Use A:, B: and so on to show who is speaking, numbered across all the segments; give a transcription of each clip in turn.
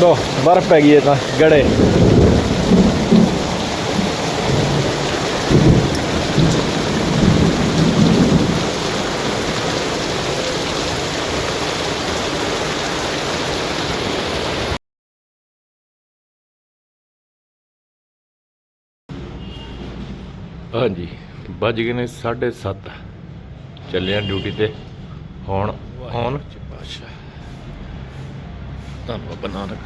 A: ਲੋ ਬਰਫ਼ ਪੈ ਗਈ ਇਹ ਤਾਂ ਗੜੇ। ਹਾਂਜੀ ਵੱਜ ਗਏ ਨੇ 7:30 ਚੱਲੇ ਆ ਡਿਊਟੀ ਤੇ। ਹੁਣ ਹੁਣ ਪਾਸ਼ਾ ਧੰਨਵਾਦ ਬਨਾਨਕ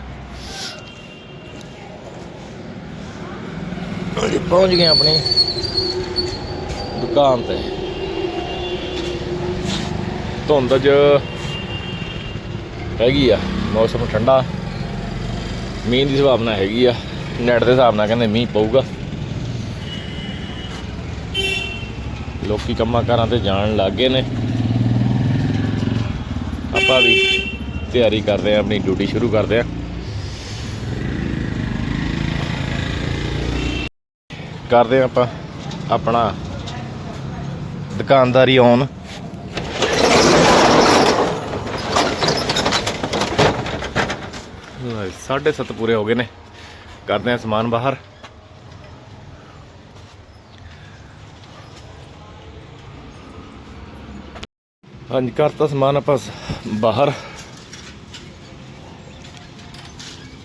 A: ਅਸੀਂ ਪਹੁੰਚ ਗਏ ਆਪਣੀ ਦੁਕਾਨ ਤੇ। ਧੁੰਦ ਚ ਹੈਗੀ ਆ, ਮੌਸਮ ਠੰਡਾ। ਮੀਂਹ ਦੀ ਸੰਭਾਵਨਾ ਹੈਗੀ ਆ, ਨੈਟ ਦੇ ਹਿਸਾਬ ਨਾਲ ਕਹਿੰਦੇ ਮੀਂਹ ਪਊਗਾ। ਲੋਕੀ ਕੰਮਾਂ ਕਾਰਾਂ ਤੇ ਜਾਣ ਲੱਗ ਗਏ ਨੇ। ਆਪਾਂ ਵੀ ਤਿਆਰੀ ਕਰਦੇ ਆ, ਆਪਣੀ ਡਿਊਟੀ ਸ਼ੁਰੂ ਕਰਦੇ ਆ। ਕਰਦੇ ਆ ਆਪਾਂ ਆਪਣਾ ਦੁਕਾਨਦਾਰੀ ਆਨ ਸਾਢੇ ਸੱਤ ਪੂਰੇ ਹੋ ਗਏ ਨੇ। ਕਰਦੇ ਆ ਸਮਾਨ ਬਾਹਰ। ਹਾਂਜੀ, ਕਰਤਾ ਸਮਾਨ ਆਪਾਂ ਬਾਹਰ।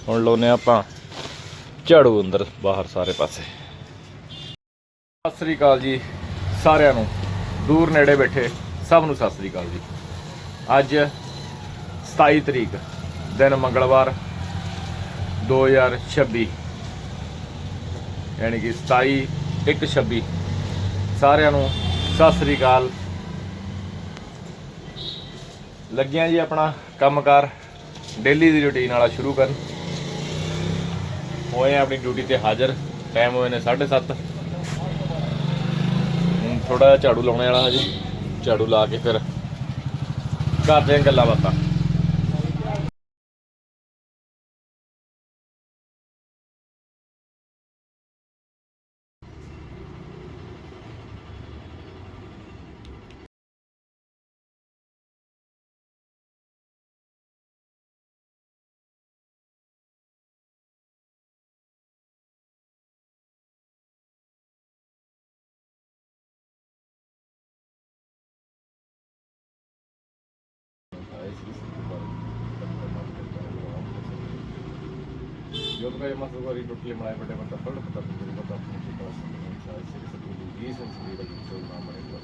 A: ਹੁਣ ਲਾਉਨੇ ਆਪਾਂ ਝਾੜੂ ਅੰਦਰ, ਬਾਹਰ ਸਾਰੇ ਪਾਸੇ। ਸਤਿ ਸ੍ਰੀ ਅਕਾਲ ਜੀ ਸਾਰਿਆਂ ਨੂੰ। ਦੂਰ ਨੇੜੇ ਬੈਠੇ ਸਭ ਨੂੰ ਸਤਿ ਸ੍ਰੀ ਅਕਾਲ ਜੀ। ਅੱਜ 27 ਤਰੀਕ, ਦਿਨ ਮੰਗਲਵਾਰ 2026 ਯਾਨੀ ਕਿ 27 ਇੱਕ 26 ਸਾਰਿਆਂ ਨੂੰ ਸਤਿ ਸ੍ਰੀ ਅਕਾਲ। ਲੱਗਿਆ ਜੀ ਆਪਣਾ ਕੰਮਕਾਰ। ਡੇਲੀ ਦੀ ਰੁਟੀਨ ਵਾਲਾ ਸ਼ੁਰੂ ਕਰਨ। ਹੋਏ ਆਪਣੀ ਡਿਊਟੀ ਤੇ ਹਾਜ਼ਰ। ਟਾਈਮ ਹੋਏ ਨੇ 7:30 ਹੁਣ ਥੋੜਾ ਜਿਹਾ ਝਾੜੂ ਲਾਉਣੇ ਵਾਲਾ ਹਜੇ। ਝਾੜੂ ਲਾ ਕੇ ਫਿਰ ਕਰਦੇ ਆਂ ਗੱਲਾਂ ਬਾਤਾਂ। ഒരു കുട്ടികളുമായപ്പെട്ട ബന്ധപ്പെട്ട് പത്തൊമ്പത് ഇരുപത്തൊമ്പത് ക്ലാസ് ശരിക്കും ഡീസൻ സ്ത്രീകൾ നാം പറയുന്നത്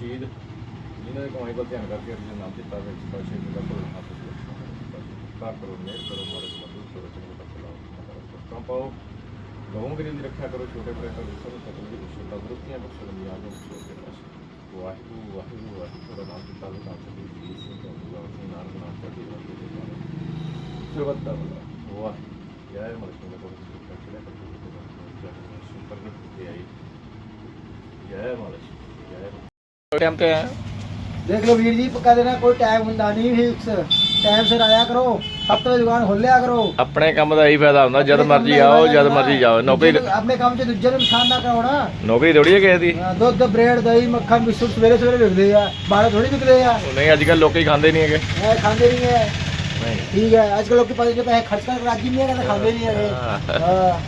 A: ചെയ്ത് ਇਹਨਾਂ ਦੇ ਕੋਈ ਗਲਤੀ ਨਾ ਕਰਕੇ ਆਪਣੇ ਨਾਮ ਤੇ ਤਾਰੇ ਸਪੈਸ਼ਲ ਜਿਹੜਾ ਪ੍ਰੋਗਰਾਮ ਆਪਸ ਵਿੱਚ ਤਾਂ ਕਰੋ ਨੇ ਕਰੋ ਮਾਰੇ ਮਦਦ ਕਰੋ ਚੰਗੇ ਤੱਕ ਲਾਓ ਤਾਂ ਪਾਓ ਗਾਉਂਗਰੀ ਦੀ ਰੱਖਿਆ ਕਰੋ, ਛੋਟੇ ਬੜੇ ਤੋਂ ਸਭ ਤੋਂ ਪਹਿਲੀ ਵਿਸ਼ੇ ਦਾ ਗੁਰਤੀਆਂ ਬਖਸ਼ਣ ਦੀ ਆਗਮ ਛੋਟੇ ਬਸ ਵਾਹਿਗੁਰੂ ਵਾਹਿਗੁਰੂ ਵਾਹਿਗੁਰੂ ਦਾ ਨਾਮ ਤੇ ਤਾਰੇ ਨਾਲ ਸਭ ਦੀ ਜੀ ਸੇ ਤੋਂ ਨਾਮ ਨਾਮ ਤੇ ਦੀ ਵਾਹਿਗੁਰੂ ਟਾਈਮ ਤੇ ਆਇਆ
B: ਦੇਖ ਲਓ ਵੀਰ ਜੀ ਪੱਕਾ ਦੇਣਾ ਕੋਈ ਟਾਈਮ ਹੁੰਦਾ ਨਹੀਂ ਫਿਕਸ ਟਾਈਮ ਸਿਰ ਆਇਆ ਕਰੋ ਸੱਤ ਵਜੇ ਦੁਕਾਨ ਖੋਲਿਆ ਕਰੋ।
A: ਆਪਣੇ ਕੰਮ ਦਾ ਇਹੀ ਫਾਇਦਾ ਹੁੰਦਾ ਜਦ ਮਰਜ਼ੀ ਆਓ ਜਦ ਮਰਜ਼ੀ ਜਾਓ ਨੌਕਰੀ
B: ਆਪਣੇ ਕੰਮ 'ਚ ਦੂਜੇ ਨੂੰ ਨੁਕਸਾਨ ਨਾ ਕਰਾਉਣਾ
A: ਨੌਕਰੀ ਥੋੜੀ ਹੈ ਕਿਸੇ ਦੀ।
B: ਹਾਂ, ਦੁੱਧ ਬ੍ਰੈਡ ਦਹੀਂ ਮੱਖਣ ਬਿਸਕੁਟ ਸਵੇਰੇ ਸਵੇਰੇ ਵਿਕਦੇ ਆ ਬਾਹਰ ਥੋੜੀ ਵਿਕਦੇ ਆ।
A: ਨਹੀਂ ਅੱਜ ਕੱਲ ਲੋਕੀ ਖਾਂਦੇ ਨਹੀਂ ਹੈਗੇ।
B: ਇਹ ਖਾਂਦੇ ਨਹੀਂ ਹੈ।
A: ਨਹੀਂ
B: ਠੀਕ ਹੈ ਅੱਜ ਕੱਲ ਲੋਕੀ ਪੈਸੇ ਜੋ ਪੈਸੇ ਖਰਚ ਕਰਕੇ ਰਾਜੀ ਨਹੀਂ ਹੈਗਾ ਤਾਂ ਖਾਂਦੇ ਨਹੀਂ ਹੈਗੇ। ਹਾਂ।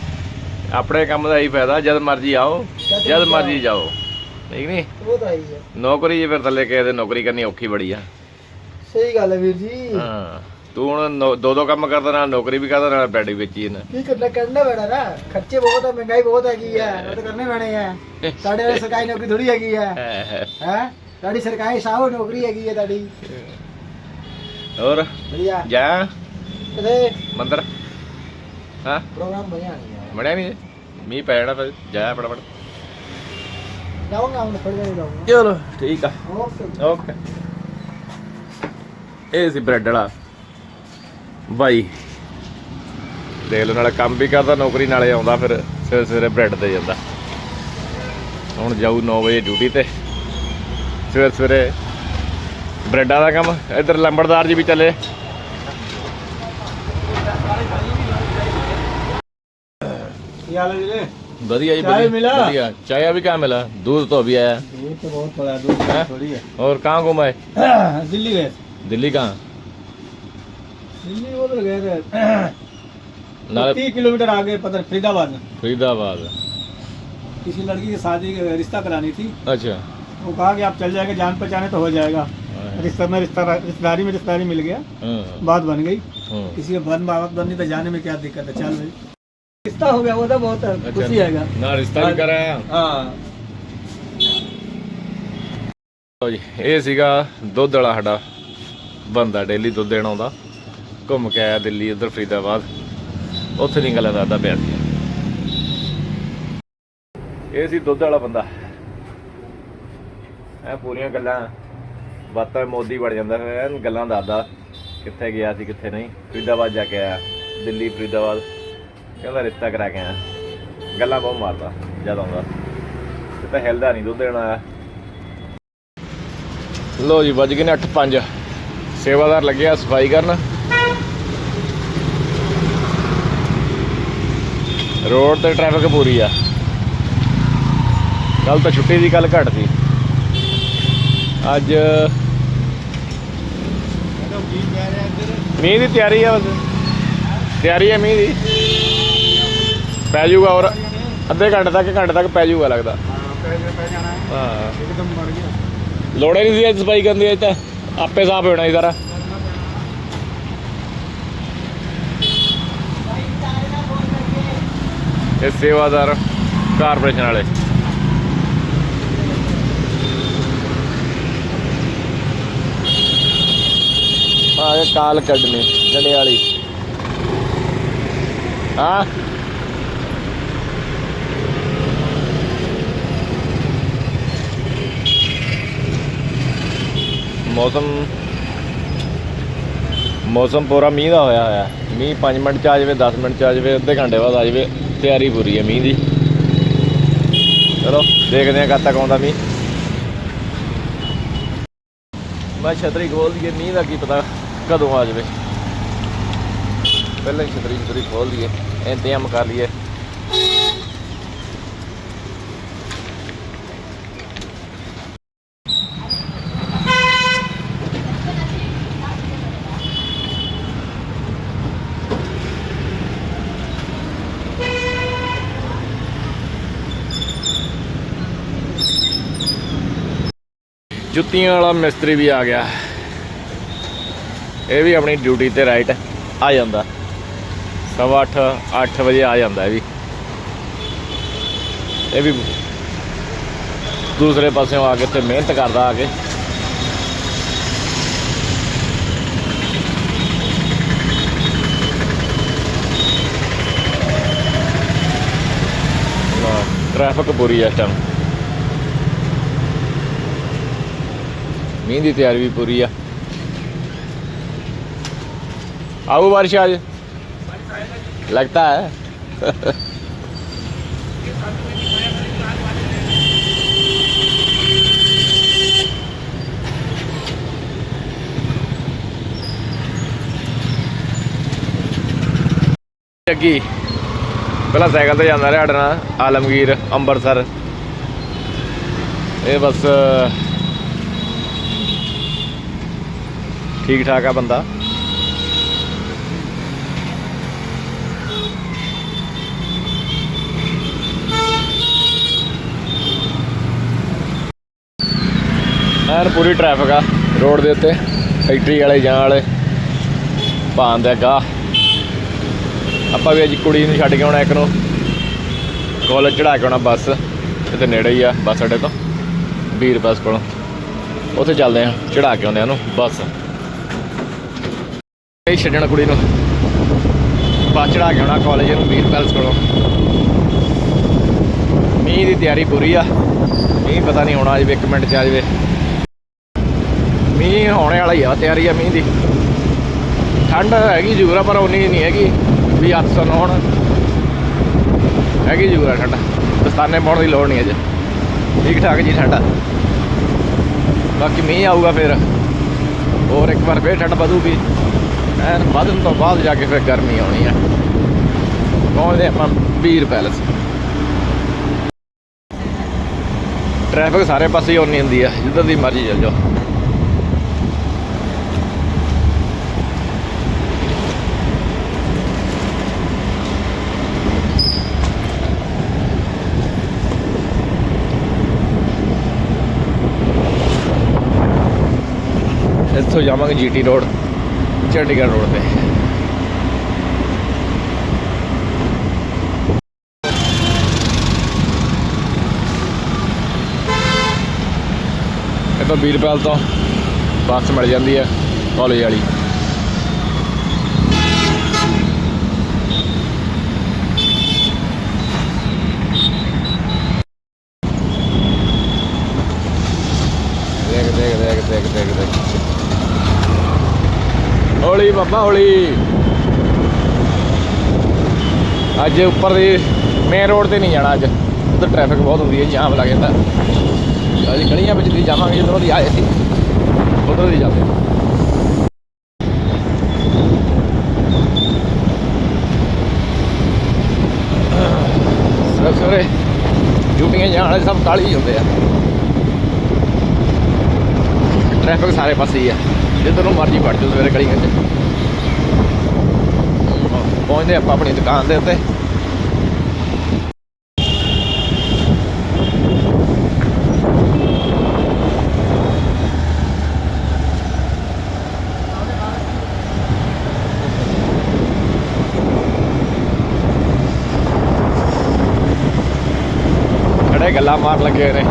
A: ਆਪਣੇ ਕੰਮ ਦਾ ਇਹੀ ਫਾਇਦਾ ਜਦ ਮਰਜ਼ੀ ਆਓ
B: ਜਦ ਮਰਜ਼ੀ
A: ਜਾਓ। ਠੀਕ ਨਹੀਂ
B: ਉਹ ਤਾਂ ਹੀ ਹੈ
A: ਨੌਕਰੀ ਜੇ ਫਿਰ ਥੱਲੇ ਕਿਸੇ ਦੇ ਨੌਕਰੀ ਕਰਨੀ ਔਖੀ ਬੜੀ ਆ।
B: ਸਹੀ ਗੱਲ ਹੈ ਵੀਰ ਜੀ।
A: ਹਾਂ। ਤੂੰ ਹੁਣ ਦੋ ਦੋ ਕੰਮ ਕਰਦਾ ਨਾਲ ਨੌਕਰੀ ਵੀ ਕਰਦਾ ਨਾਲ ਬੈਡ ਵੀ ਵੇਚੀ ਨਾ
B: ਕੀ ਕਰਨਾ ਕਰਨਾ ਪੈਣਾ ਨਾ। ਖਰਚੇ ਬਹੁਤ ਹੈ ਮਹਿੰਗਾਈ ਬਹੁਤ ਹੈਗੀ ਹੈ ਉਹ ਤਾਂ ਕਰਨੇ ਪੈਣੇ ਆ। ਸਾਡੇ ਵਾਲੇ ਸਰਕਾਰੀ ਨੌਕਰੀ ਥੋੜੀ ਹੈਗੀ ਹੈ ਹੈ। ਤੁਹਾਡੀ ਸਰਕਾਰੀ ਸਾਹੋ ਨੌਕਰੀ ਹੈਗੀ ਹੈ ਤੁਹਾਡੀ
A: ਹੋਰ?
B: ਵਧੀਆ।
A: ਜਾ।
B: ਕਿਤੇ?
A: ਮੰਦਰ। ਹਾਂ।
B: ਪ੍ਰੋਗਰਾਮ ਬਣਿਆ ਨਹੀਂ ਹੈ
A: ਬਣਿਆ ਨਹੀਂ ਮੀਂਹ ਪੈ ਜਾਣਾ ਫਿਰ ਜਾ ਫਟਾਫਟ।
B: ਜਾਊਂਗਾ ਹੁਣ ਥੋੜੀ ਦੇਰ ਜਾਊਂਗਾ।
A: ਚਲੋ ਠੀਕ ਆ।
B: ਓਕੇ।
A: ਓਕੇ। ਇਹ ਸੀ ਬ੍ਰੈਡ ਵਾਲਾ। ਬਾਈ। ਦੇਖ ਲਓ ਨਾਲੇ ਕੰਮ ਵੀ ਕਰਦਾ ਨੌਕਰੀ ਨਾਲੇ ਆਉਂਦਾ ਫਿਰ ਸਵੇਰੇ ਸਵੇਰੇ ਬ੍ਰੈਡ ਤੇ ਜਾਂਦਾ। ਹੁਣ ਜਾਊ 9 ਵਜੇ ਡਿਊਟੀ ਤੇ। ਸਵੇਰੇ ਸਵੇਰੇ ब्रैडा का कम इधर लंबड़दार ਜੀ ਵੀ ਚੱਲੇ।
B: बढ़िया
A: जी
B: बढ़िया
A: बढ़िया चाय अभी क्या मिला दूध तो अभी आया
B: दूध तो बहुत थोड़ी है
A: और कहाँ घूमा
B: दिल्ली गए
A: दिल्ली कहाँ
B: दिल्ली तीस किलोमीटर आगे पता फरीदाबाद
A: फरीदाबाद
B: किसी लड़की के शादी रिश्ता करानी थी
A: अच्छा
B: वो कहा कि आप चल जाएँगे जान पहचाने तो हो जाएगा रिश्ता में रिश्ता रिश्तेदारी में रिश्तेदारी मिल गया
A: हाँ
B: बात बन गई
A: हाँ
B: किसी का बन बात बनी तो जाने में क्या दिक्कत है चल भाई रिश्ता हो गया वो तो बहुत
A: अच्छा।
B: खुशी आएगा
A: ਨਾ ਰਿਸ਼ਤਾ ਵੀ ਕਰਾਇਆ
B: हाँ
A: ਲਓ ਜੀ ਇਹ ਸੀਗਾ ਦੁੱਧ ਵਾਲਾ ਸਾਡਾ ਬੰਦਾ ਡੇਲੀ ਦੁੱਧ ਦੇਣ ਆਉਂਦਾ ਘੁੰਮ ਕੇ ਆਇਆ ਦਿੱਲੀ ਉਧਰ ਫਰੀਦਾਬਾਦ ਉੱਥੇ ਦੀ ਗੱਲਾਂ ਦੱਸਦਾ ਪਿਆ ਸੀ ਇਹ ਸੀ ਦੁੱਧ ਵਾਲਾ ਬੰਦਾ ਇਹ ਪੂਰੀਆਂ ਗੱਲਾਂ ਬਾਤਾਂ ਮੋਦੀ ਬਣ ਜਾਂਦਾ ਫਿਰ ਐਨ ਗੱਲਾਂ ਦੱਸਦਾ ਕਿੱਥੇ ਗਿਆ ਸੀ, ਕਿੱਥੇ ਨਹੀਂ। ਫਰੀਦਾਬਾਦ ਜਾ ਕੇ ਆਇਆ, ਦਿੱਲੀ, ਫਰੀਦਾਬਾਦ। ਕਹਿੰਦਾ ਰਿਸ਼ਤਾ ਕਰਾ ਕੇ ਆਇਆ। ਗੱਲਾਂ ਬਹੁਤ ਮਾਰਦਾ ਜਦ ਆਉਂਦਾ ਇਹ ਤਾਂ ਹਿਲਦਾ ਨਹੀਂ, ਦੁੱਧ ਦੇਣ ਆਇਆ। ਲੋ ਜੀ, ਵੱਜ ਗਏ ਨੇ 8:05 ਸੇਵਾਦਾਰ ਲੱਗਿਆ, ਸਫ਼ਾਈ ਕਰਨ। ਰੋਡ ਤੇ ਟ੍ਰੈਫਿਕ ਪੂਰੀ ਆ। ਕੱਲ ਤਾਂ ਛੁੱਟੀ ਦੀ ਕੱਲ ਘੱਟ ਸੀ। ਅੱਜ ਮੀਂਹ ਦੀ ਤਿਆਰੀ ਆ ਬਸ। ਤਿਆਰੀ ਆ ਮੀਂਹ ਦੀ। ਪੈ ਜਾਊਗਾ ਔਰ ਅੱਧੇ ਘੰਟੇ ਤੱਕ ਘੰਟੇ ਤੱਕ ਪੈ ਜਾਊਗਾ ਲੱਗਦਾ। ਲੋੜੇ ਨਹੀਂ ਸੀ ਅੱਜ ਸਫ਼ਾਈ ਕਰਨ ਦੀ, ਅੱਜ ਤਾਂ ਆਪੇ ਸਾਫ਼ ਹੋਣਾ ਸੀ ਸਾਰਾ। ਇਹ ਸੇਵਾਦਾਰ ਕਾਰਪੋਰੇਸ਼ਨ ਵਾਲੇ। ਆ ਕਾਲ ਕੱਢਣੀ ਜੰਡੇ ਵਾਲੀ। ਹਾਂ। ਮੌਸਮ ਮੌਸਮ ਪੂਰਾ ਮੀਂਹ ਦਾ ਹੋਇਆ ਹੋਇਆ। ਮੀਂਹ 5 ਮਿੰਟ ਚ ਆ ਜਾਵੇ 10 ਮਿੰਟ ਚ ਆ ਜਾਵੇ, ਅੱਧੇ ਘੰਟੇ ਬਾਅਦ ਆ ਜਾਵੇ, ਤਿਆਰੀ ਪੂਰੀ ਹੈ ਮੀਂਹ ਦੀ। ਚਲੋ, ਦੇਖਦੇ ਹਾਂ ਕਦ ਤੱਕ ਆਉਂਦਾ ਮੀਂਹ। ਮੈਂ ਛਤਰੀ ਖੋਲ ਦਈਏ ਮੀਂਹ ਦਾ ਕੀ ਪਤਾ। ਕਦੋਂ ਆ ਜਾਵੇ? ਪਹਿਲਾਂ ਹੀ ਛਤਰੀ ਛਤਰੀ ਖੋਲ ਦਈਏ ਇੰਤਜ਼ਾਮ ਕਰ ਲਈਏ। ਜੁੱਤੀਆਂ ਵਾਲਾ ਮਿਸਤਰੀ ਵੀ ਆ ਗਿਆ। ਇਹ ਵੀ ਆਪਣੀ ਡਿਊਟੀ ਤੇ ਰਾਈਟ ਆ ਜਾਂਦਾ। ਸਵਾ ਅੱਠ 8 ਵਜੇ ਆ ਜਾਂਦਾ ਇਹ ਵੀ। ਇਹ ਵੀ ਦੂਸਰੇ ਪਾਸਿਓਂ ਆ ਕੇ ਤੇ ਮਿਹਨਤ ਕਰਦਾ ਆ ਕੇ। ਟ੍ਰੈਫਿਕ ਪੂਰੀ ਹੈ ਇਸ ਟਾਈਮ ਮੀਂਹ ਦੀ ਤਿਆਰੀ ਵੀ ਪੂਰੀ ਆ। ਆਊ ਬਾਰਿਸ਼ आज लगता है ਜੱਗੀ ਪਹਿਲਾਂ ਸਾਈਕਲ ਤੇ ਜਾਂਦਾ ਰਿਹਾ ਸਾਡੇ ਨਾਲ ਆਲਮਗੀਰ ਅੰਮ੍ਰਿਤਸਰ ਇਹ ਬਸ ਠੀਕ ਠਾਕ ਆ ਬੰਦਾ ਐਨ ਪੂਰੀ ਟ੍ਰੈਫਿਕ ਆ। ਰੋਡ ਦੇ ਉੱਤੇ ਫੈਕਟਰੀ ਵਾਲੇ, ਜਾਂ ਵਾਲੇ। ਭਾਨ ਦੇ ਗਾ ਆਪਾਂ ਵੀ ਅੱਜ ਕੁੜੀ ਨੂੰ ਛੱਡ ਕੇ ਆਉਣਾ ਇੱਕ ਨੂੰ। ਕਾਲਜ ਚੜਾ ਕੇ ਆਉਣਾ ਬੱਸ। ਤੇ ਨੇੜੇ ਹੀ ਆ, ਬੱਸ ਅੱਡੇ ਤੋਂ। ਵੀਰ ਬੱਸ ਕੋਲੋਂ। ਉੱਥੇ ਚੱਲਦੇ ਆ ਚੜਾ ਕੇ ਆਉਂਦੇ ਆ ਉਹਨੂੰ ਬੱਸ। ਇਹ ਛੱਡਣਾ ਕੁੜੀ ਨੂੰ। ਬੱਸ ਚੜਾ ਕੇ ਆਉਣਾ ਕਾਲਜ ਨੂੰ, ਵੀਰ ਪੈਲਸ ਕੋਲੋਂ। ਮੀਂਹ ਦੀ ਤਿਆਰੀ ਪੂਰੀ ਆ। ਮੀਂਹ ਪਤਾ ਨਹੀਂ ਹੋਣਾ, ਅਜੇ ਇੱਕ ਮਿੰਟ ਚ ਆ ਜਾਵੇ। ਮੀਂਹ ਹੋਣੇ ਵਾਲਾ ਹੀ ਆ, ਤਿਆਰੀ ਆ ਮੀਂਹ ਦੀ। ਠੰਡ ਹੈਗੀ ਜ਼ਰੂਰ ਪਰ ਉਨੀ ਨਹੀਂ ਹੈਗੀ ਵੀ ਹੱਥ ਸੁਣ ਹੋਣ। ਹੈਗੀ ਜ਼ਰੂਰ ਆ ਠੰਡ। ਦਸਤਾਨੇ ਪਾਉਣ ਦੀ ਲੋੜ ਨਹੀਂ ਅਜੇ। ਠੀਕ ਠਾਕ ਜੀ ਠੰਡ। ਬਾਕੀ ਮੀਂਹ ਆਊਗਾ ਫਿਰ। ਹੋਰ ਇੱਕ ਵਾਰ ਫੇਰ ਠੰਡ ਵਧੂਗੀ। ਐਨ ਵਧਣ ਤੋਂ ਬਾਅਦ ਜਾ ਕੇ ਫਿਰ ਗਰਮੀ ਆਉਣੀ ਆ। ਪਹੁੰਚਦੇ ਆਪਾਂ ਵੀਰ ਪੈਲਸ। ਟ੍ਰੈਫਿਕ ਸਾਰੇ ਪਾਸੇ ਹੀ ਉਨੀ ਹੁੰਦੀ ਆ ਜਿੱਦਾਂ ਦੀ ਮਰਜ਼ੀ ਚੱਲ ਜਾਓ। ਇੱਥੋਂ ਜਾਵਾਂਗੇ ਜੀਟੀ ਰੋਡ, ਚੰਡੀਗੜ੍ਹ ਰੋਡ ਤੇ। ਇਹ ਤਾਂ ਵੀਰਪਾਲ ਤੋਂ ਬੱਸ ਮਿਲ ਜਾਂਦੀ ਹੈ, ਕਾਲਜ ਵਾਲੀ ਦੇਖ ਦੇਖ ਦੇਖ ਦੇਖ ਦੇਖ ਦੇਖ ਹੌਲੀ ਬਾਬਾ ਹੌਲੀ। ਅੱਜ ਉੱਪਰ ਦੀ ਮੇਨ ਰੋਡ ਤੇ ਨਹੀਂ ਜਾਣਾ ਅੱਜ। ਉੱਧਰ ਟ੍ਰੈਫਿਕ ਬਹੁਤ ਹੁੰਦੀ ਹੈ, ਜਾਮ ਲੱਗ ਜਾਂਦਾ। ਅਸੀਂ ਗਲੀਆਂ ਵਿੱਚ ਦੀ ਜਾਵਾਂਗੇ ਜਦੋਂ ਦੀ ਆਏ ਸੀ ਉਧਰ ਦੀ ਜਾਂਦੇ। ਸਵੇਰੇ ਸਵੇਰੇ ਡਿਊਟੀਆਂ ਜਾਣ ਵਾਲੇ ਸਭ ਕਾਲੀ ਹੀ ਹੁੰਦੇ ਆ। ਟ੍ਰੈਫਿਕ ਸਾਰੇ ਪਾਸੇ ਹੀ ਆ। ਜਿੱਧਰ ਨੂੰ ਮਰਜ਼ੀ ਵੜ ਜਾਓ ਸਵੇਰੇ ਗਲੀਆਂ 'ਚ। ਪਹੁੰਚਦੇ ਆਪਾਂ ਆਪਣੀ ਦੁਕਾਨ ਦੇ ਉੱਤੇ। ਖੜੇ ਗੱਲਾਂ ਮਾਰ ਲੱਗੇ ਹੋਏ ਨੇ।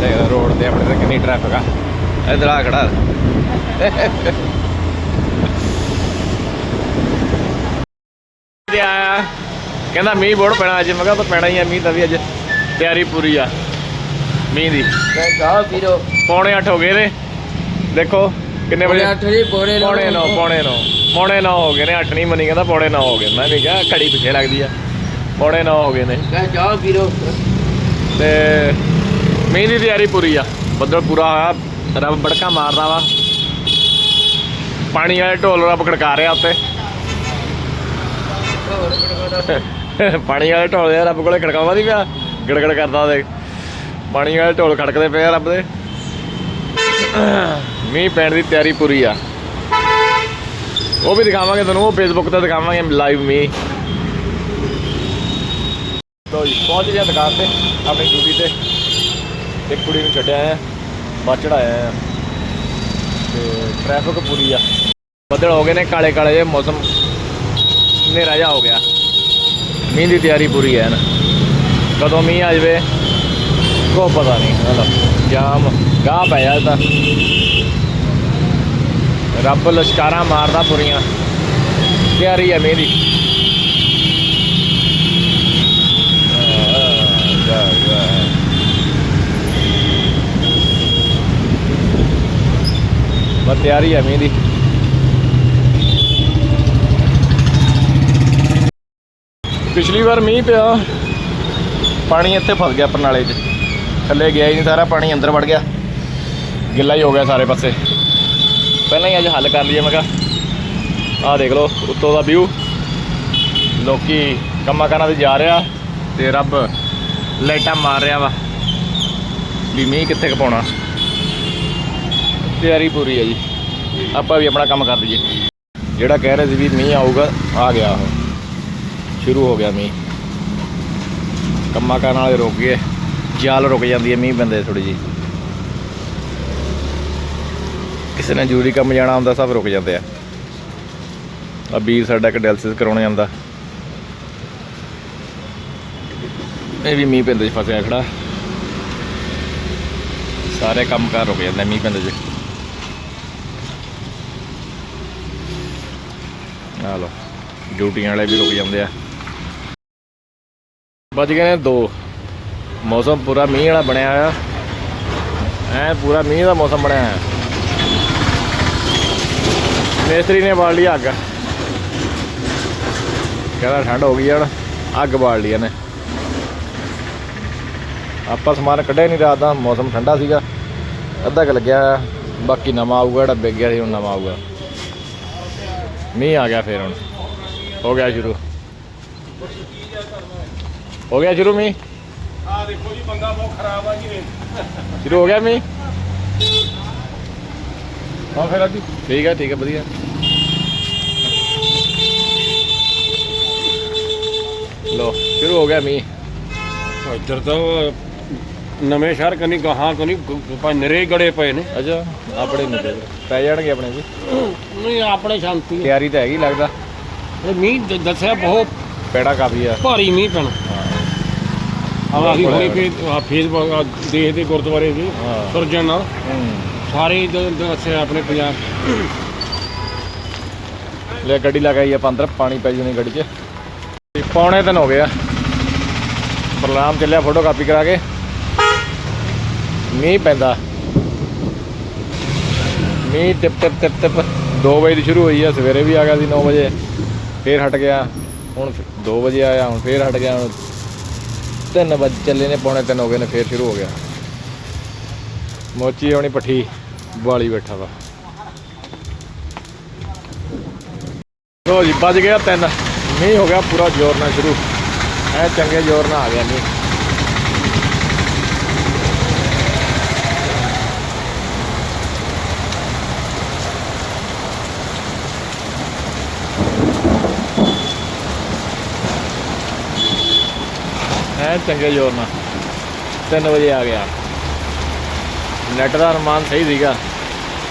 A: ਦੇਖ ਰੋਡ ਤੇ ਆਪਣੇ ਤੇ ਕਿੰਨੀ ਟ੍ਰੈਫਿਕ ਆ। ਇਧਰ ਆ ਖੜਾ। ਤੇ ਆਇਆ। ਕਹਿੰਦਾ ਮੀਂਹ ਬਹੁਤ ਪੈਣਾ ਅੱਜ। ਮੈਂ ਕਿਹਾ ਤਾਂ ਪੈਣਾ ਹੀ ਆ ਮੀਂਹ ਤਾਂ ਵੀ ਅੱਜ ਤਿਆਰੀ ਪੂਰੀ ਆ। ਮੀਂਹ ਦੀ।
C: ਮੈਂ ਪੀ ਲੋ
A: ਪੌਣੇ 8 ਹੋ ਗਏ ਨੇ। ਦੇਖੋ ਕਿੰਨੇ ਵਜੇ ਪੌਣੇ 9 ਪੌਣੇ 9 ਪੌਣੇ 9 ਹੋ ਗਏ ਨੇ 8 ਨਹੀਂ ਮੰਨੀ ਕਹਿੰਦਾ ਪੌਣੇ 9 ਹੋ ਗਏ। ਮੈਂ ਵੀ ਕਿਹਾ ਘੜੀ ਪਿੱਛੇ ਲੱਗਦੀ ਆ। ਪੌਣੇ 9 ਹੋ ਗਏ ਨੇ।
C: ਮੈਂ ਪੀ ਲੋ
A: ਤੇ ਮੀਂਹ ਦੀ ਤਿਆਰੀ ਪੂਰੀ ਆ। ਬੱਦਲ ਪੂਰਾ ਹੋਇਆ। ਰੱਬ ਬੜਕਾ ਮਾਰਦਾ ਵਾ। ਪਾਣੀ ਵਾਲੇ ਢੋਲ ਰੱਬ ਖੜਕਾ ਰਿਹਾ ਉੱਤੇ ਪਾਣੀ ਵਾਲੇ ਢੋਲ ਯਾਰ, ਰੱਬ ਕੋਲੇ ਖੜਕਾਵਾ ਦੀ ਪਿਆ। ਗੜਗੜ ਕਰਦਾ ਉਹਦੇ ਪਾਣੀ ਵਾਲੇ ਢੋਲ ਖੜਕਦੇ ਪਏ ਆ ਰੱਬ ਦੇ। ਮੀਂਹ ਪੈਣ ਦੀ ਤਿਆਰੀ ਪੂਰੀ ਆ। ਉਹ ਵੀ ਦਿਖਾਵਾਂਗੇ ਤੁਹਾਨੂੰ, ਉਹ ਫੇਸਬੁੱਕ ਤੇ ਦਿਖਾਵਾਂਗੇ ਲਾਈਵ ਮੀਂਹ। ਲੋ ਜੀ, ਪਹੁੰਚ ਗਿਆ ਦੁਕਾਨ ਤੇ, ਆਪਣੀ ਡਿਊਟੀ ਤੇ। ਇੱਕ ਕੁੜੀ ਨੂੰ ਛੱਡਿਆ ਆ ਬੱਸ ਚੜਾਇਆ ਆ। ਤੇ ਟ੍ਰੈਫਿਕ ਪੂਰੀ ਆ। ਬੱਦਲ ਹੋ ਗਏ ਨੇ ਕਾਲੇ ਕਾਲੇ ਜਿਹੇ, ਮੌਸਮ ਹਨੇਰਾ ਜਿਹਾ ਹੋ ਗਿਆ? ਮੀਂਹ ਦੀ ਤਿਆਰੀ ਪੂਰੀ ਹੈ ਨਾ। ਕਦੋਂ ਮੀਂਹ ਆ ਜਾਵੇ? ਕੋ ਪਤਾ ਨਹੀਂ ਹਲਾ ਜਾਮ, ਗਾਹ ਪੈ ਜਾ ਰੱਬ ਲਸ਼ਕਾਰਾਂ ਮਾਰਦਾ ਪੂਰੀਆਂ। ਤਿਆਰੀ ਹੈ ਮੀਂਹ ਦੀ। ਬਸ ਤਿਆਰੀ ਹੈ ਮੀਂਹ ਪਿਛਲੀ ਵਾਰ ਮੀਂਹ ਪਿਆ। ਪਾਣੀ ਇੱਥੇ ਫਸ ਗਿਆ ਪਰਨਾਲੇ 'ਚ। ਥੱਲੇ ਗਿਆ ਹੀ ਨਹੀਂ ਸਾਰਾ, ਪਾਣੀ ਅੰਦਰ ਵੜ ਗਿਆ। ਗਿੱਲਾ ਹੀ ਹੋ ਗਿਆ ਸਾਰੇ ਪਾਸੇ। ਪਹਿਲਾਂ ਹੀ ਅੱਜ ਹੱਲ ਕਰ ਲਈਏ, ਮੈਂ ਕਿਹਾ। ਆਹ ਦੇਖ ਲਓ, ਉੱਤੋਂ ਦਾ ਵਿਊ ਲੋਕੀ ਕੰਮਾਂ ਕਾਰਾਂ ਤੇ ਜਾ ਰਿਹਾ ਤੇ ਰੱਬ ਲਾਈਟਾਂ ਮਾਰ ਰਿਹਾ ਵਾ। ਵੀ ਮੀਂਹ ਕਿੱਥੇ ਕੁ ਪਾਉਣਾ। ਤਿਆਰੀ ਪੂਰੀ ਹੈ ਜੀ। ਆਪਾਂ ਵੀ ਆਪਣਾ ਕੰਮ ਕਰ ਦਈਏ ਜਿਹੜਾ ਕਹਿ ਰਹੇ ਸੀ ਵੀ ਮੀਂਹ ਆਊਗਾ, ਆ ਗਿਆ ਉਹ। ਸ਼ੁਰੂ ਹੋ ਗਿਆ ਮੀਂਹ। ਕੰਮਾਂ ਕਰਨ ਵਾਲੇ ਰੁਕ ਗਏ। ਜਾਲ ਰੁਕ ਜਾਂਦੀ ਹੈ ਮੀਂਹ ਬੰਦੇ ਥੋੜੀ ਜੀ ਕਿਸੇ ਨੇ ਜ਼ਰੂਰੀ ਕੰਮ ਜਾਣਾ ਹੁੰਦਾ, ਸਭ ਰੁਕ ਜਾਂਦੇ ਆ। ਆ ਵੀਰ ਸਾਡਾ ਇੱਕ ਡਾਇਲਸਿਸ ਕਰਾਉਣ ਜਾਂਦਾ। ਇਹ ਵੀ ਮੀਂਹ ਪੈਂਦੇ 'ਚ ਫਸਿਆ ਖੜਾ। ਸਾਰੇ ਕੰਮ ਕਾਰ ਰੁਕ ਜਾਂਦੇ ਮੀਂਹ ਪੈਂਦੇ 'ਚ। ਆ ਲੋ ਡਿਊਟੀਆਂ ਵਾਲੇ ਵੀ ਰੁਕ ਜਾਂਦੇ ਆ। ਵੱਜ ਗਏ ਨੇ ਦੋ। ਮੌਸਮ ਪੂਰਾ ਮੀਂਹ ਵਾਲਾ ਬਣਿਆ ਹੋਇਆ। ਐ ਪੂਰਾ ਮੀਂਹ ਦਾ ਮੌਸਮ ਬਣਿਆ ਹੋਇਆ। ਮੇਸਤਰੀ ਨੇ ਬਾਲ ਲਈ ਅੱਗ। ਕਹਿੰਦਾ ਠੰਡ ਹੋ ਗਈ ਆ ਹੁਣ, ਅੱਗ ਬਾਲ ਲਈ ਇਹਨੇ। ਆਪਾਂ ਸਮਾਨ ਕੱਢਿਆ ਨਹੀਂ ਰਾਤ ਦਾ, ਮੌਸਮ ਠੰਡਾ ਸੀਗਾ। ਅੱਧਾ ਕੁ ਲੱਗਿਆ ਹੋਇਆ। ਬਾਕੀ ਨਵਾਂ ਆਊਗਾ, ਜਿਹੜਾ ਵਿਕ ਗਿਆ ਸੀ, ਹੁਣ ਨਵਾਂ ਆਊਗਾ। ਮੀਂਹ ਆ ਗਿਆ ਫੇਰ ਹੁਣ। ਹੋ ਗਿਆ ਸ਼ੁਰੂ। ਹੋ ਗਿਆ ਸ਼ੁਰੂ ਮੀਂਹ?
D: ਆ ਦੇਖੋ ਜੀ ਬੰਦਾ ਬਹੁਤ ਖਰਾਬ ਆ ਜੀ
A: ਸ਼ੁਰੂ ਹੋ ਗਿਆ ਮੀਂਹ? ਹਾਂ ਫਿਰ ਅੱਜ ਠੀਕ ਹੈ ਠੀਕ ਹੈ ਵਧੀਆ। ਲੋ ਸ਼ੁਰੂ ਹੋ ਗਿਆ ਮੀਂਹ।
D: ਇੱਧਰ ਤਾਂ ਨਵੇਂ ਸ਼ਹਿਰ ਕਨੀ ਗਾਹਾਂ ਕਨੀ ਪਾ ਨਰੇ ਗੜੇ ਪਏ ਨੇ।
A: ਅੱਛਾ ਆਪਣੇ ਨਹੀਂ ਪੈ ਜਾਣਗੇ ਆਪਣੇ ਵੀ।
D: ਨਹੀਂ ਆਪਣੇ ਸ਼ਾਂਤੀ
A: ਤਿਆਰੀ ਤਾਂ ਹੈਗੀ ਲੱਗਦਾ।
D: ਇਹ ਮੀਂਹ ਦ- ਦੱਸਿਆ ਬਹੁਤ
A: ਪੈੜਾ ਕਾਫੀ ਆ।
D: ਭਾਰੀ ਮੀਂਹ ਪੈਣਾ। ਆ ਅਸੀਂ ਹੁਣੇ ਫੇਸ ਫੇਸਬੁੱਕ ਆਹ ਦੇਖਦੇ ਗੁਰਦੁਆਰੇ ਦੇ
A: ਹਾਂ।
D: ਸੁਰਜਣ ਨਾਲ।
A: ਹੂੰ।
D: ਸਾਰੇ ਦ- ਦੱਸਿਆ ਆਪਣੇ ਪੰਜਾਬ।
A: ਲੈ ਗੱਡੀ ਲਗਾਈ ਆਪਾਂ ਅੰਦਰ ਪਾਣੀ ਪੈ ਜੂਨੀ ਗੱਡੀ 'ਚ। ਤੇ ਪੌਣੇ ਦਿਨ ਹੋ ਗਿਆ ਪ੍ਰੋਗਰਾਮ ਚੱਲਿਆ ਫੋਟੋ ਕਾਪੀ ਕਰਾ ਕੇ। ਮੀਂਹ ਪੈਂਦਾ। ਮੀਂਹ ਟਿਪ ਟਿਪ ਟਿਪ ਟਿਪ 2 ਵਜੇ ਦੀ ਸ਼ੁਰੂ ਹੋਈ ਆ ਸਵੇਰੇ ਵੀ ਆ ਗਿਆ ਸੀ 9 ਵਜੇ। ਫੇਰ ਹਟ ਗਿਆ। ਹੁਣ 2 ਵਜੇ ਆਇਆ ਹੁਣ ਫੇਰ ਹਟ ਗਿਆ ਹੁਣ 3 ਵਜੇ ਚੱਲੇ ਨੇ, ਪੌਣੇ 3 ਹੋ ਗਏ ਨੇ, ਫੇਰ ਸ਼ੁਰੂ ਹੋ ਗਿਆ। ਮੋਚੀ ਆਉਣੀ ਪੱਠੀ, ਵਾਲੀ ਬੈਠਾ ਵਾ। ਲੋ ਜੀ, ਵੱਜ ਗਿਆ ਤਿੰਨ। ਮੀਂਹ ਹੋ ਗਿਆ, ਪੂਰਾ ਜ਼ੋਰ ਨਾਲ ਸ਼ੁਰੂ। ਐ ਚੰਗੇ ਜ਼ੋਰ ਨਾਲ ਆ ਗਿਆ ਮੀਂਹ। ਐ ਚੰਗੇ ਜ਼ੋਰ ਨਾਲ। 3 ਵਜੇ ਆ ਗਿਆ। ਨੈਟ ਦਾ ਅਨੁਮਾਨ ਸਹੀ ਸੀਗਾ।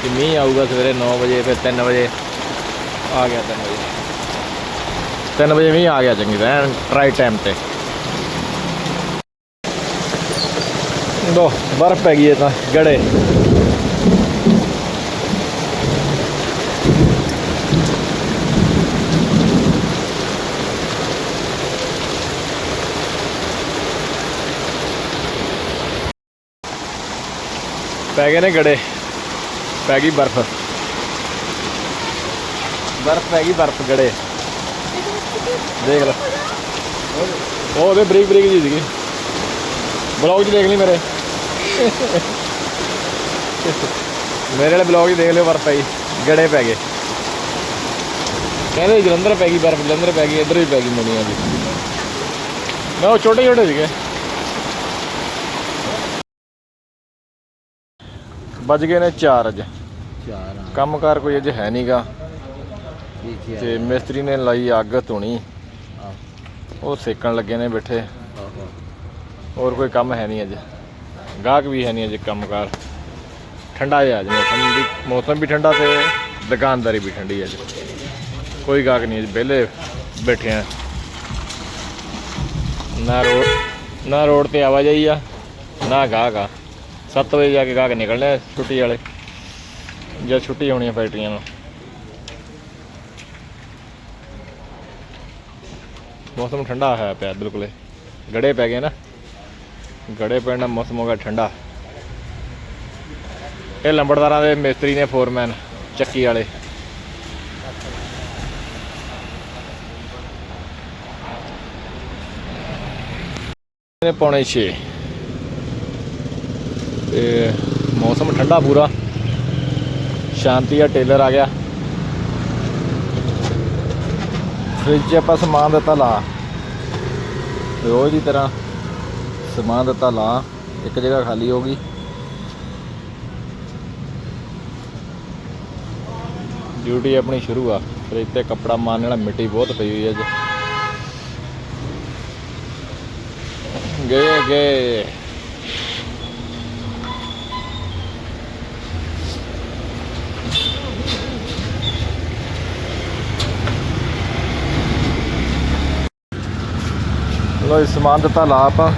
A: ਕਿ ਮੀਂਹ ਆਊਗਾ ਸਵੇਰੇ 9 ਵਜੇ, ਫਿਰ 3 ਵਜੇ ਆ ਗਿਆ 3 ਵਜੇ। 3 ਵਜੇ ਵੀ ਆ ਗਿਆ ਚੰਗੀ ਤਰ੍ਹਾਂ ਰਾਈਟ ਟਾਈਮ ਤੇ। ਲੋ ਬਰਫ਼ ਪੈ ਗਈ ਹੈ ਤਾਂ, ਗੜੇ। ਪੈ ਗਏ ਨੇ ਗੜੇ। ਪੈ ਗਈ ਬਰਫ਼। ਬਰਫ਼ ਪੈ ਗਈ, ਬਰਫ਼ ਗੜੇ। ਦੇਖ ਲੈ। ਉਹ ਉਹਦੇ ਬਰੀਕ ਬਰੀਕ ਜੀ ਸੀਗੀ। ਬਲੌਗ 'ਚ ਦੇਖ ਲਈ ਮੇਰੇ। ਮੇਰੇ ਵਾਲੇ ਬਲੌਗ 'ਚ ਦੇਖ ਲਿਓ, ਬਰਫ਼ ਪਈ ਗੜੇ ਪੈ ਗਏ। ਕਹਿੰਦੇ ਜਲੰਧਰ ਪੈ ਗਈ, ਬਰਫ਼ ਜਲੰਧਰ ਪੈ ਗਈ, ਇੱਧਰ ਵੀ ਪੈ ਗਈ ਮੁੰਡੀਆਂ ਦੀ। ਨਾ ਉਹ ਛੋਟੇ ਛੋਟੇ ਸੀਗੇ। ਵੱਜ ਗਏ ਨੇ 4 ਅੱਜ
C: ਚਾਰ
A: ਕੰਮਕਾਰ ਕੋਈ ਅੱਜ ਹੈ ਨਹੀਂਗਾ ਤੇ ਮਿਸਤਰੀ ਨੇ ਲਾਈ ਅੱਗ ਧੁਣੀ। ਉਹ ਸੇਕਣ ਲੱਗੇ ਨੇ ਬੈਠੇ। ਹੋਰ ਕੋਈ ਕੰਮ ਹੈ ਨਹੀਂ ਅੱਜ। ਗਾਹਕ ਵੀ ਹੈ ਨਹੀਂ ਅੱਜ ਕੰਮਕਾਰ। ਠੰਡਾ ਜਿਹਾ ਅੱਜ ਮੌਸਮ ਵੀ ਮੌਸਮ ਵੀ ਠੰਡਾ ਤੇ ਦੁਕਾਨਦਾਰੀ ਵੀ ਠੰਡੀ ਅੱਜ। ਕੋਈ ਗਾਹਕ ਨਹੀਂ ਅੱਜ ਵਿਹਲੇ ਬੈਠੇ ਆ। ਨਾ ਰੋਡ ਨਾ ਰੋਡ ਤੇ ਆਵਾਜਾਈ ਆ ਨਾ ਗਾਹਕ ਆ। 7 ਵਜੇ ਜਾ ਕੇ ਗਾਹਕ ਨਿਕਲਣੇ ਆ ਛੁੱਟੀ ਵਾਲੇ। ਜਾਂ ਛੁੱਟੀ ਹੋਣੀ ਹੈ ਫੈਕਟਰੀਆਂ ਨੂੰ। ਮੌਸਮ ਠੰਡਾ ਹੈ ਪਿਆ, ਬਿਲਕੁਲ ਹੀ। ਗੜੇ ਪੈ ਗਏ ਨਾ। ਗੜੇ ਪੈਣ ਨਾਲ ਮੌਸਮ ਹੋ ਗਿਆ ਠੰਡਾ। ਇਹ ਲੰਬੜਦਾਰਾਂ ਦੇ ਮਿਸਤਰੀ ਨੇ ਫੋਰਮੈਨ, ਚੱਕੀ ਵਾਲੇ। ਨੇ ਪੌਣੇ 6 ਤੇ ਮੌਸਮ ਠੰਡਾ ਪੂਰਾ। ਸ਼ਾਂਤੀ ਆ ਟੇਲਰ ਆ ਗਿਆ। ਫ੍ਰਿਜ 'ਚ ਆਪਾਂ ਸਮਾਨ ਦਿੱਤਾ ਲਾ। ਰੋਜ਼ ਦੀ ਤਰ੍ਹਾਂ ਸਮਾਨ ਦਿੱਤਾ ਲਾ। ਇੱਕ ਜਗ੍ਹਾ ਖਾਲੀ ਹੋ ਗਈ। ਡਿਊਟੀ ਆਪਣੀ ਸ਼ੁਰੂ ਆ। ਫ੍ਰਿਜ ਤੇ ਕੱਪੜਾ ਮਾਰਨ ਵਾਲਾ ਮਿੱਟੀ ਬਹੁਤ ਪਈ ਹੋਈ ਅੱਜ। ਗਏ ਗਏ। ਲੋ ਜੀ ਸਮਾਨ ਦਿੱਤਾ ਲਾ ਆਪਾਂ।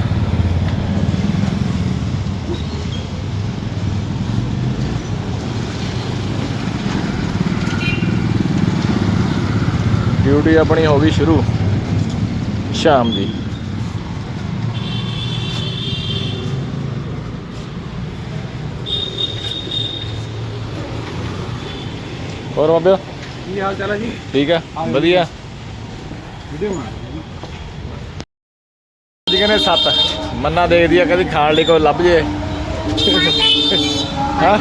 A: ਡਿਊਟੀ ਆਪਣੀ ਹੋ ਗਈ ਸ਼ੁਰੂ ਸ਼ਾਮ ਦੀ। ਹੋਰ ਬਾਬਿਓ
B: ਕੀ ਹਾਲ ਚਾਲ ਹੈ ਜੀ?
A: ਠੀਕ ਹੈ ਵਧੀਆ।
B: ਵੀਡੀਓ
A: ਜੀ ਕਹਿੰਦੇ ਸੱਤ ਮੰਨਾ ਦੇਖਦੀ ਆ ਕਦੀ ਖਾਣ ਲਈ ਕੋਈ ਲੱਭ ਜੇ ਹਾਂ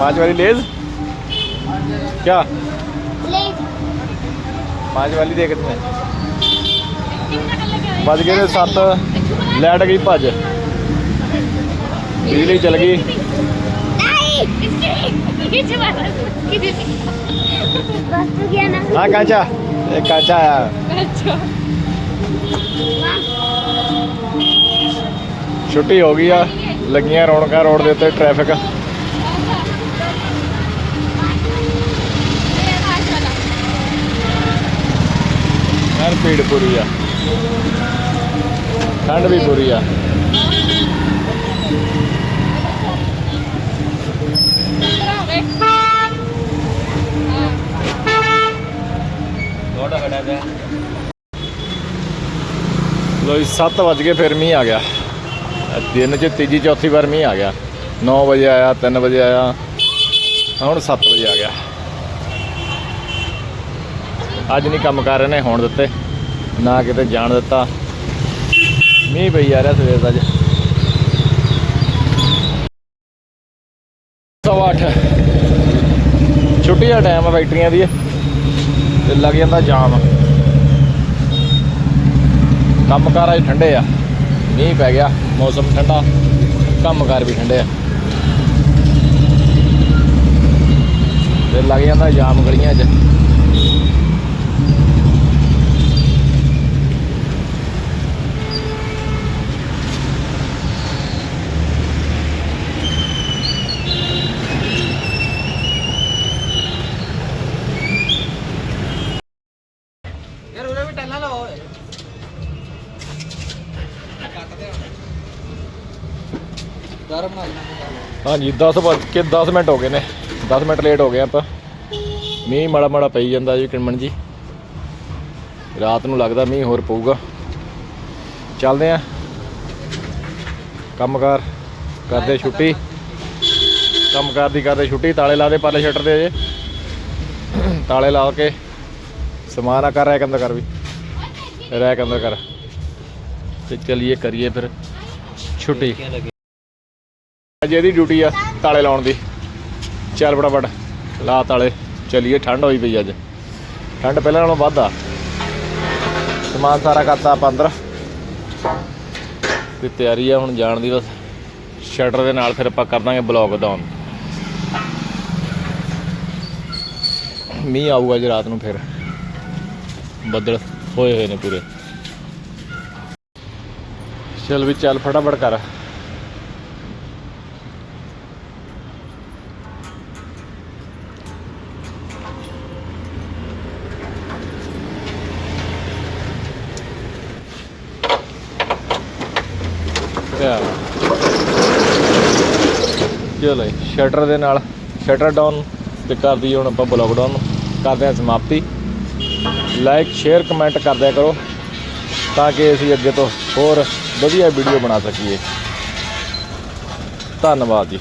A: पांच वाली लेज क्या पांच वाली दे कितने बज गए ने सत्त लाइट गई भज बिजली चल गई हाँ कांचा एक कांचा आया ਛੁੱਟੀ ਹੋ ਗਈ ਆ ਲੱਗੀਆਂ ਰੌਣਕਾਂ ਰੋਡ ਦੇ ਉੱਤੇ ਟ੍ਰੈਫਿਕ ਯਾਰ ਭੀੜ ਪੂਰੀ ਆ। ਠੰਡ ਵੀ ਪੂਰੀ ਆ।
C: ਥੋੜਾ ਖੜਾ ਜਾ
A: ਲੋ ਜੀ 7 ਵਜ ਗਏ, ਫਿਰ ਮੀਂਹ ਆ ਗਿਆ। ਦਿਨ 'ਚ ਤੀਜੀ, ਚੌਥੀ ਵਾਰ ਮੀਂਹ ਆ ਗਿਆ। 9 ਵਜੇ ਆਇਆ 3 ਵਜੇ ਆਇਆ, ਹੁਣ 7 ਵਜੇ ਆ ਗਿਆ। ਅੱਜ ਨਹੀਂ ਕੰਮ ਕਰ ਰਹੇ ਨੇ, ਹੋਣ ਦਿੱਤੇ। ਨਾ ਕਿਤੇ ਜਾਣ ਦਿੱਤਾ। ਮੀਂਹ ਪਈ ਆ ਰਿਹਾ ਸਵੇਰ ਦਾ ਅੱਜ। ਸਵਾ ਅੱਠ। ਛੁੱਟੀ ਦਾ ਟਾਈਮ ਆ ਫੈਕਟਰੀਆਂ ਦੀ। ਤੇ ਲੱਗ ਜਾਂਦਾ ਜਾਮ। ਕੰਮਕਾਰ ਅੱਜ ਠੰਡੇ ਆ। ਮੀਂਹ ਪੈ ਗਿਆ, ਮੌਸਮ ਠੰਡਾ, ਕੰਮਕਾਰ ਵੀ ਠੰਡੇ ਆ। ਤੇ ਲੱਗ ਜਾਂਦਾ ਜਾਮ ਗਲੀਆਂ 'ਚ
B: ਯਾਰ ਉਹਨੇ ਵੀ ਟੈਲਾਂ ਲਾਓ ਦਾਰ ਬਣਾ ਲੈਣਾ
A: ਹਾਂਜੀ 10 ਵੱਜ ਕੇ 10 ਮਿੰਟ ਹੋ ਗਏ ਨੇ। 10 ਮਿੰਟ ਲੇਟ ਹੋ ਗਏ ਆਪਾਂ। ਮੀਂਹ ਮਾੜਾ ਮਾੜਾ ਪਈ ਜਾਂਦਾ ਜੀ ਕਿਣਮਣ ਜੀ। ਰਾਤ ਨੂੰ ਲੱਗਦਾ ਮੀਂਹ ਹੋਰ ਪਊਗਾ। ਚੱਲਦੇ ਆ। ਕੰਮਕਾਰ ਕਰਦੇ ਛੁੱਟੀ। ਕੰਮਕਾਰ ਦੀ ਕਰਦੇ ਛੁੱਟੀ। ਤਾਲੇ ਲਾ ਦੇ ਪਾਲੇ ਸ਼ਟਰ ਦੇ ਅਜੇ। ਤਾਲੇ ਲਾ ਕੇ ਸਮਾਨ ਆ ਕਰ, ਰੈਕ ਅੰਦਰ ਕਰ ਵੀ। ਰੈਕ ਅੰਦਰ ਕਰ। ਤੇ ਚਲਿਏ, ਕਰੀਏ ਫਿਰ ਛੁੱਟੀ। ਅੱਜ ਇਹਦੀ ਡਿਊਟੀ ਆ ਤਾਲੇ ਲਾਉਣ ਦੀ। ਚੱਲ ਫਟਾਫਟ, ਲਾ ਤਾਲੇ। ਚਲੀਏ, ਠੰਡ ਹੋਈ ਪਈ ਅੱਜ। ਠੰਡ ਪਹਿਲਾਂ ਨਾਲੋਂ ਵੱਧ ਆ। ਸਮਾਨ ਸਾਰਾ ਕਰਤਾ ਆਪਾਂ ਅੰਦਰ। ਤੇ ਤਿਆਰੀ ਆ ਹੁਣ ਜਾਣ ਦੀ ਬਸ। ਸ਼ਟਰ ਦੇ ਨਾਲ ਫਿਰ ਆਪਾਂ ਕਰ ਦਾਂਗੇ ਬਲੌਗ ਡਾਊਨ ਮੀਂਹ ਆਊਗਾ ਅੱਜ ਰਾਤ ਨੂੰ ਫਿਰ। ਬੱਦਲ ਹੋਏ ਹੋਏ ਨੇ ਪੂਰੇ। ਚੱਲ ਵੀ ਚੱਲ, ਫਟਾਫਟ ਕਰ। ਸ਼ਟਰ ਦੇ ਨਾਲ, ਸ਼ਟਰ ਡਾਊਨ ਤੇ ਕਰ ਦਈਏ ਹੁਣ ਆਪਾਂ ਬਲੌਗ ਡਾਊਨ। ਕਰਦੇ ਹਾਂ ਸਮਾਪਤੀ। ਲਾਈਕ ਸ਼ੇਅਰ ਕਮੈਂਟ ਕਰਦਿਆ ਕਰੋ ਤਾਂ ਕਿ ਅਸੀਂ ਅੱਗੇ ਤੋਂ ਹੋਰ ਵਧੀਆ ਵੀਡੀਓ ਬਣਾ ਸਕੀਏ। ਧੰਨਵਾਦ ਜੀ।